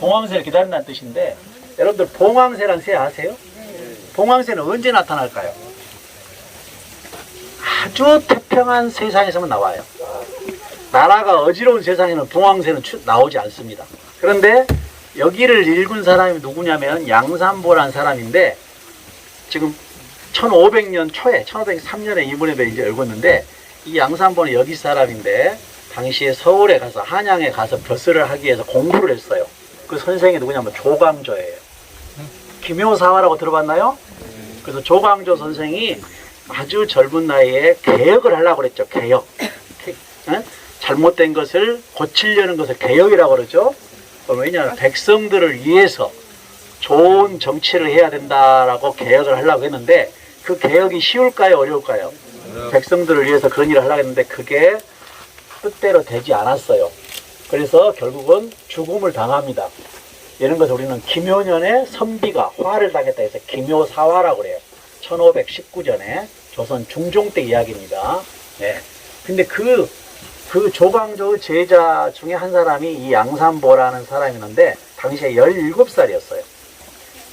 봉황새를 기다린다는 뜻인데 여러분들 봉황새란 새 아세요? 봉황새는 언제 나타날까요? 아주 태평한 세상에서만 나와요. 나라가 어지러운 세상에는 봉황새는 추- 나오지 않습니다. 그런데 여기를 읽은 사람이 누구냐면 양산보란 사람인데 지금 1500년 초에 1503년에 이분에 이제 읽었는데 이 양산보는 여기 사람인데 당시에 서울에 가서 한양에 가서 벼슬을 하기 위해서 공부를 했어요. 그 선생이 누구냐면 조광조예요. 김효사화라고 들어봤나요? 그래서 조광조 선생이 아주 젊은 나이에 개혁을 하려고 그랬죠. 개혁. 잘못된 것을 고치려는 것을 개혁이라고 그러죠. 어, 왜냐하면 백성들을 위해서 좋은 정치를 해야 된다라고 개혁을 하려고 했는데 그 개혁이 쉬울까요? 어려울까요? 백성들을 위해서 그런 일을 하려고 했는데 그게 뜻대로 되지 않았어요. 그래서 결국은 죽음을 당합니다. 이런 것을 우리는 김효년의 선비가 화를 당했다 해서 김효사화라고 그래요. 1519년에 조선 중종 때 이야기입니다. 네. 근데 그, 그 조광조 제자 중에 한 사람이 이 양산보라는 사람이었는데 당시에 17살이었어요.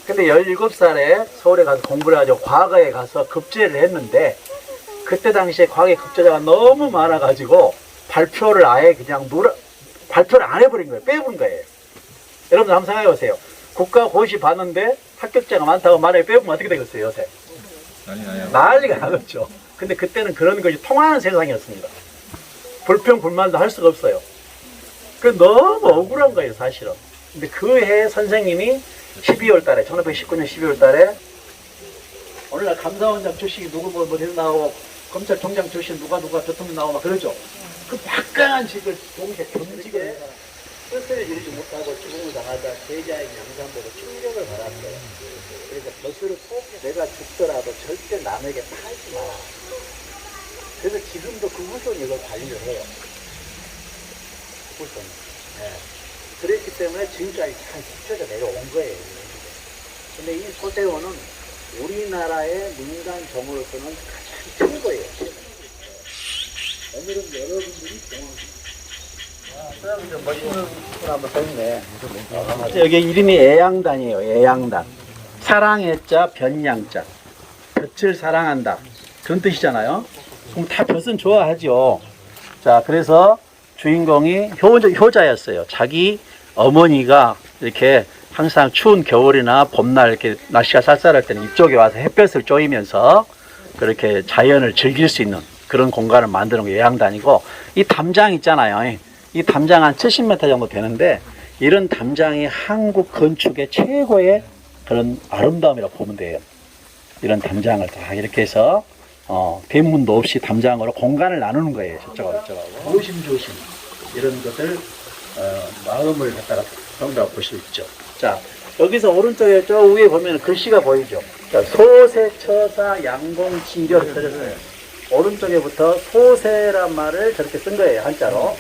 근데 17살에 서울에 가서 공부를 해가지고 과거에 가서 급제를 했는데 그때 당시에 과거에 급제자가 너무 많아가지고 발표를 아예 그냥 놀아, 발표를 안 해버린 거예요. 빼버린 거예요. 여러분 한번 생각해 보세요. 국가 고시 봤는데 합격자가 많다고 만약에 빼보면 어떻게 되겠어요, 요새? 난리가 나겠죠. 근데 그때는 그런 것이 통하는 세상이었습니다. 불평, 불만도 할 수가 없어요. 그 너무 억울한 거예요, 사실은. 근데 그 해 선생님이 12월 달에, 1519년 12월 달에 오늘날 감사원장 출신이 누구 뭐, 뭐, 나오고 검찰총장 출신 누가 누가 대통령 나오고 막 그러죠. 그 막강한 직을 동시에 경직에 뜻을 이루지 못하고 죽음을 당하다 제자인 양산보고 충격을 받았어요. 그래서 벼슬을 꼭 내가 죽더라도 절대 남에게 팔지 마라. 그래서 지금도 그 후손이 이걸 관리를 해요. 후손. 네. 그랬기 때문에 지금까지 잘 지켜져 내려온 거예요. 근데 이 소세원은 우리나라의 민간 정으로서는 가장 최고예요. 오늘은 여러분들이 공항 아. 여기 이름이 애양단이에요. 애양단. 사랑의 자, 변양자. 볕을 사랑한다. 그런 뜻이잖아요. 그럼 다 볕은 좋아하죠. 자, 그래서 주인공이 효자, 효자였어요. 자기 어머니가 이렇게 항상 추운 겨울이나 봄날 이렇게 날씨가 쌀쌀할 때는 이쪽에 와서 햇볕을 쬐이면서 그렇게 자연을 즐길 수 있는 그런 공간을 만드는 게 예양단이고 이 담장 있잖아요. 이 담장 한 70m 정도 되는데 이런 담장이 한국 건축의 최고의 그런 아름다움이라고 보면 돼요. 이런 담장을 다 이렇게 해서 어, 대문도 없이 담장으로 공간을 나누는 거예요. 저쪽하고 저쪽하고. 조심조심 이런 것을 어, 마음을 갖다가 정답 볼수 있죠. 자, 여기서 오른쪽에 저 위에 보면 글씨가 보이죠. 자, 소세, 처사, 양공, 진료 써졌어요. 오른쪽에부터 소세란 말을 저렇게 쓴 거예요, 한자로.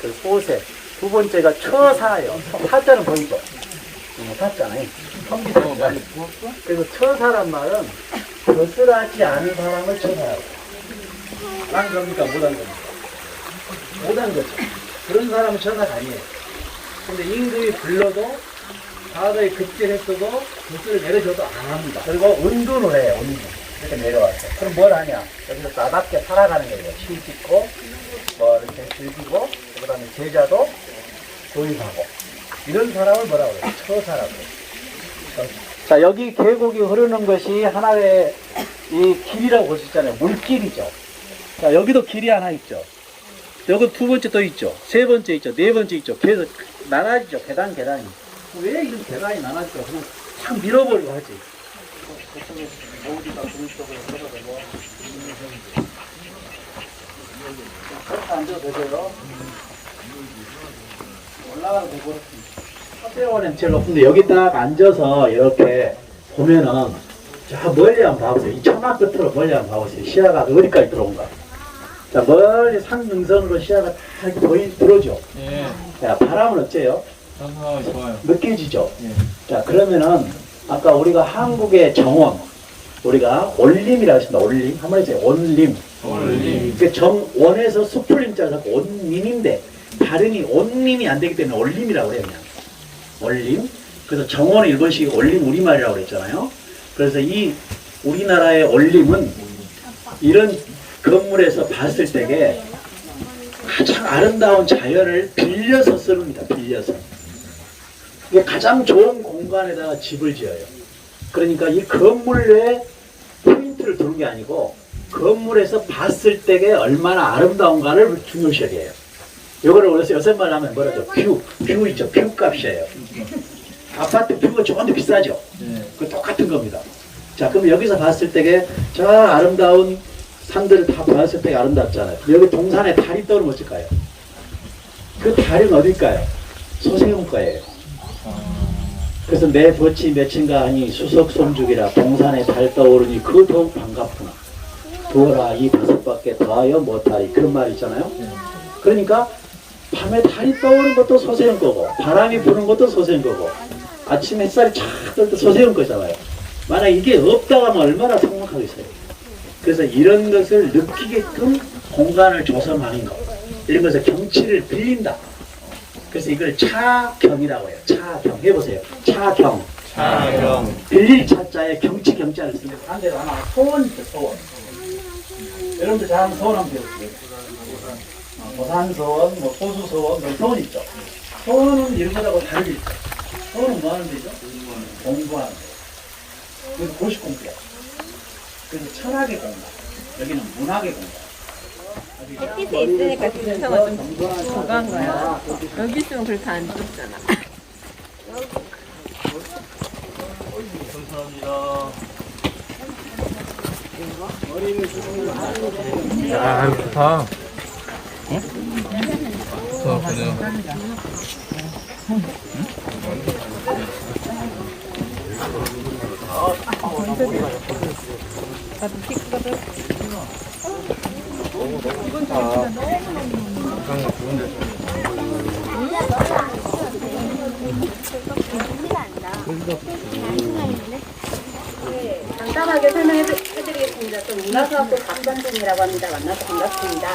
그 소세. 두 번째가 처사예요. 사자는 보이죠? 음, 사자네. 그래서 처사란 말은 거슬하지 않은 사람을 처사하고. 한 겁니까? 못한 겁니까? 못한 거죠. 그런 사람은 처사가 아니에요. 근데 임금이 불러도 과거에 급제했어도 붓을 내려줘도 안 합니다. 그리고 운동을 해요, 운동. 이렇게 내려와서. 그럼 뭘 하냐? 여기서 나답게 살아가는 거예요. 실 짓고, 뭐 이렇게 즐기고, 그 다음에 제자도 도입하고. 이런 사람을 뭐라고 그래요? 처사라고. 자, 여기 계곡이 흐르는 것이 하나의 이 길이라고 볼 수 있잖아요. 물길이죠. 자, 여기도 길이 하나 있죠. 여기 두 번째 또 있죠. 세 번째 있죠. 네 번째 있죠. 계속 나눠지죠. 계단 계단이. 왜 이런 계단이 나눠질까? 그냥 탁 밀어버리고 하지. 그렇게 앉아도 되고요. 올라가도 되고. 학생원은 제일 높은데 여기 딱 앉아서 이렇게 보면은 자 멀리 한번 봐보세요. 이 천막 끝으로 멀리 한번 봐보세요. 시야가 어디까지 들어온가. 자 멀리 산 능선으로 시야가 딱 보이 들어오죠. 예, 자 바람은 어째요? 상상하기 좋아요. 느껴지죠. 예. 자 그러면은 아까 우리가 한국의 정원 우리가 올림이라고 했습니다. 올림 한번 해주세요. 온림. 올림. 그 정원에서 수풀림자를 잡고 온림인데 발음이 온림이 안 되기 때문에 올림이라고 그래요 그냥 올림 그래서 정원은 일본식 올림 우리말이라고 그랬잖아요 그래서 이 우리나라의 올림은 이런 건물에서 봤을 때에 가장 아름다운 자연을 빌려서 씁니다 빌려서 이게 가장 좋은 공간에다가 집을 지어요 그러니까 이 건물 내에 포인트를 두는 게 아니고 건물에서 봤을 때에 얼마나 아름다운가를 중요시하게 해요. 요거를 그래서 여섯말 하면 뭐라죠? 뷰, 뷰 있죠. 뷰 값이에요. 아파트 뷰가 더 비싸죠. 예. 그 똑같은 겁니다. 자, 그럼 여기서 봤을 때에 저 아름다운 산들을 다 봤을 때 아름답잖아요. 여기 동산에 달이 떠오르면 어떨까요? 그 달은 어딜까요? 소세용 거예요. 그래서 내 버치 몇인가 하니 수석 손죽이라 동산에 달 떠오르니 그 더욱 반갑구나. 두어라 이 다섯 밖에 더하여 못하리 그런 말 있잖아요. 그러니까 밤에 달이 떠오르는 것도 소세용 거고 바람이 부는 것도 소세용 거고 아침 햇살이 쫙뜰때 소세용 거잖아요. 만약 이게 없다고 하면 얼마나 삭막하겠어요. 그래서 이런 것을 느끼게끔 공간을 조성하는 것 이런 것을 경치를 빌린다. 그래서 이걸 차경이라고 해요. 차경. 해보세요. 차경. 차영. 빌릴 차자에 경치 경자를 쓰는 반대로 하나. 소원이죠 소원. 여러분들 잘 소원 한번 배우세요. 어, 보산 소원, 뭐 소수 소원, 뭐 소원 있죠. 소원은 이런 거하고 다르게 있죠. 소원은 뭐 하는 데죠? 공부하는 데. 그래서 고시 공부야. 그래서 철학의 공부. 여기는 문학의 공부 햇빛에 있으니까 기차가 좀 저간 거야. 여기 있으면 그렇게 안 춥잖아. 야, 이거 좋다. 응? 좋다, 그냥. 간단하게 설명해드리겠습니다. 좀 문화사학부 박선생이라고 합니다. 만나서 반갑습니다.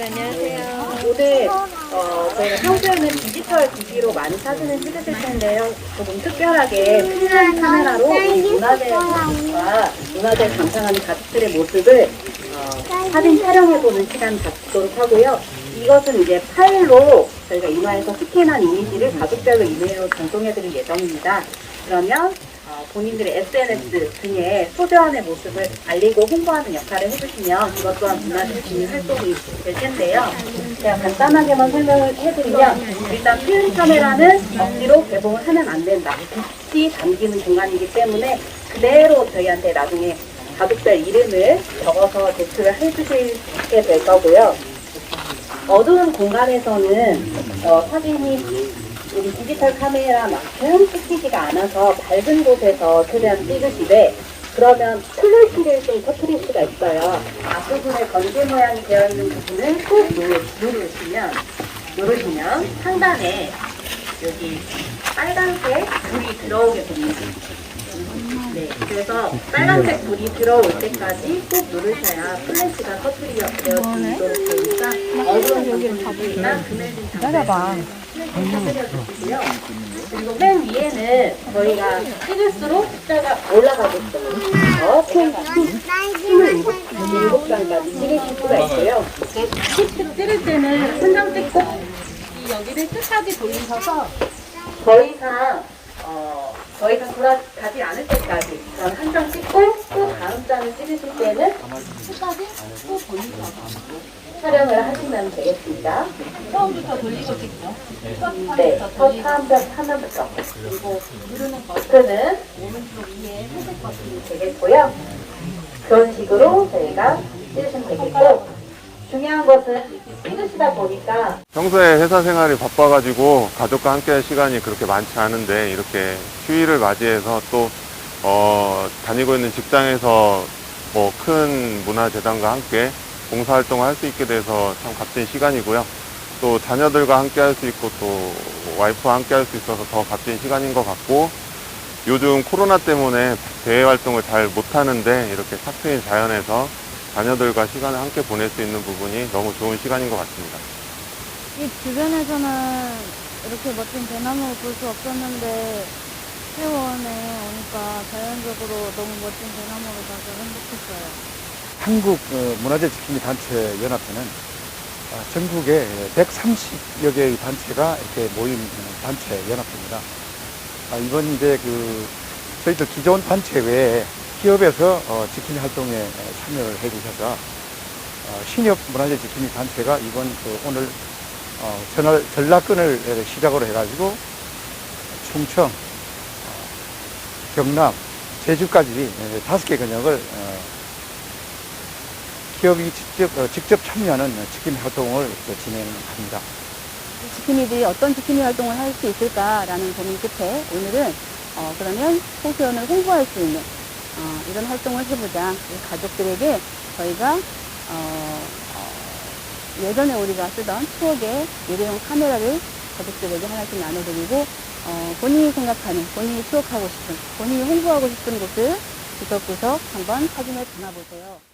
안녕하세요. 오늘 어, 저희가 평소에는 디지털 기기로 많이 사진을 찍으실 텐데요. 조금 특별하게 필름 카메라로 이 문화재 모습과 문화재를 감상하는 가족들의 모습을 어, 사진 촬영해보는 시간 갖도록 하고요. 이것은 이제 파일로 저희가 인화해서 스캔한 이미지를 가족별로 이메일로 전송해드릴 예정입니다. 그러면 어, 본인들의 SNS 등의 소재원의 모습을 알리고 홍보하는 역할을 해주시면 이것 또한 문화재 진흥 활동이 될 텐데요. 제가 간단하게만 설명을 해드리면 일단 필름 카메라는 억지로 개봉을 하면 안 된다. 빛이 담기는 공간이기 때문에 그대로 저희한테 나중에 가족별 이름을 적어서 제출을 해주시게 될 거고요. 어두운 공간에서는 어, 사진이 우리 디지털 카메라만큼 찍히지가 않아서 밝은 곳에서 최대한 찍으시되 그러면 플래시를 좀 터트릴 수가 있어요. 앞부분에 건지 모양이 되어 있는 부분을 꾹 누르, 누르시면 누르시면 상단에 여기 빨간색 불이 들어오게 됩니다. 네, 그래서 빨간색 불이 들어올 때까지 꾹 누르셔야 플래시가 터트리게 되어지도록 되니까 어두운 부분이나 금해진 장소에 터트려 주시고요. 그리고 맨 위에는 저희가 찍을수록 숫자가 올라가고 있어요. 총 27장까지 찍으실 수가 있고요. 찍을 때는 한장 찍고 이 여기를 끝까지 돌리셔서 더 이상 어, 더 이상 돌아가지 않을 때까지 그럼 한 장 찍고 또 다음 장을 찍으실 때는 끝까지 또 돌리셔서 촬영을 하시면 되겠습니다. 처음부터 돌리겠죠. 네, 첫 화면, 화면부터. 그리고 버튼은 오른쪽 위에 회색 버튼이 되겠고요. 그런 식으로 저희가 찍으시면 되겠고, 중요한 것은 찍으시다 보니까 평소에 회사 생활이 바빠가지고 가족과 함께 할 시간이 그렇게 많지 않은데 이렇게 휴일을 맞이해서 또, 어, 다니고 있는 직장에서 뭐 큰 문화재단과 함께 봉사활동을 할 수 있게 돼서 참 값진 시간이고요. 또 자녀들과 함께 할 수 있고 또 와이프와 함께 할 수 있어서 더 값진 시간인 것 같고 요즘 코로나 때문에 대외 활동을 잘 못하는데 이렇게 탁 트인 자연에서 자녀들과 시간을 함께 보낼 수 있는 부분이 너무 좋은 시간인 것 같습니다. 이 주변에서는 이렇게 멋진 대나무 볼 수 없었는데 회원에 오니까 자연적으로 너무 멋진 대나무를 봐서 행복했어요. 한국 어, 문화재 지킴이 단체 연합회는 아, 전국에 130여 개의 단체가 이렇게 모인 어, 단체 연합회입니다. 아, 이번 이제 그 저희들 기존 단체 외에 기업에서 어, 지킴이 활동에 참여를 해주셔서 어, 신협 문화재 지킴이 단체가 이번 그 오늘 어, 전월, 전라권을 시작으로 해가지고 충청, 어, 경남, 제주까지 에, 다섯 개 근역을 어, 기업이 직접, 어, 직접 참여하는 지킴이 활동을 그 진행합니다. 지킴이들이 어떤 지킴이 활동을 할 수 있을까라는 고민 끝에 오늘은 어, 그러면 호수연을 홍보할 수 있는 어, 이런 활동을 해보자. 가족들에게 저희가 어, 어, 예전에 우리가 쓰던 추억의 일회용 카메라를 가족들에게 하나씩 나눠드리고 어, 본인이 생각하는, 본인이 추억하고 싶은, 본인이 홍보하고 싶은 곳을 구석구석 한번 사진을 담아보세요.